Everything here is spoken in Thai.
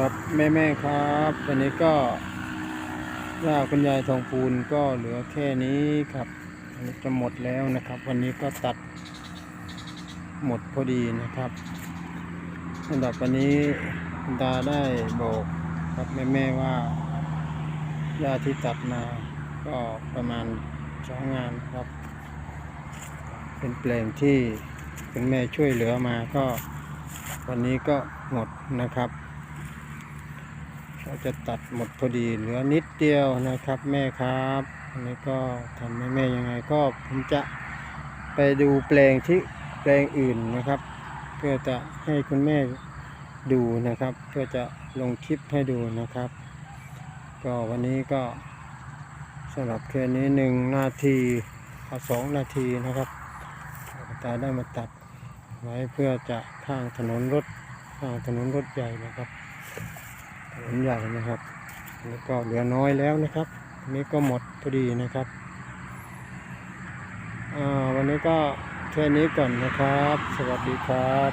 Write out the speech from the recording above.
ครับแม่แม่ครับวันนี้ก็ย่าคุณยายทองปูนก็เหลือแค่นี้ครับอันนี้จะหมดแล้วนะครับ วันนี้ก็ตัดหมดพอดีนะครับสำหรับวันนี้คุณตาได้บอกครับแม่แม่ว่าหญ้าที่ตัดมาก็ประมาณสองงานครับ เป็นแปลงที่คุณแม่ช่วยเหลือมาก็วันนี้ก็หมดนะครับ เราจะตัดหมดพอดีเหลือนิดเดียวนะครับแม่ครับอันนี้ก็ทำให้แม่ยังไงก็ผมจะไปดูแปลงที่แปลงอื่นนะครับ เพื่อจะให้คุณแม่ดูนะครับ เพื่อจะลงคลิปให้ดูนะครับ ก็วันนี้ก็สำหรับแค่นี้หนึ่งนาทีเอสองนาทีนะครับตาได้มาตัดไว้เพื่อจะข้างถนนรถข้างถนนรถใหญ่นะครับ ผลใหญ่นะครับ แล้วก็เหลือน้อยแล้วนะครับนี้ก็หมดพอดีนะครับวันนี้ก็แค่นี้ก่อนนะครับ สวัสดีครับ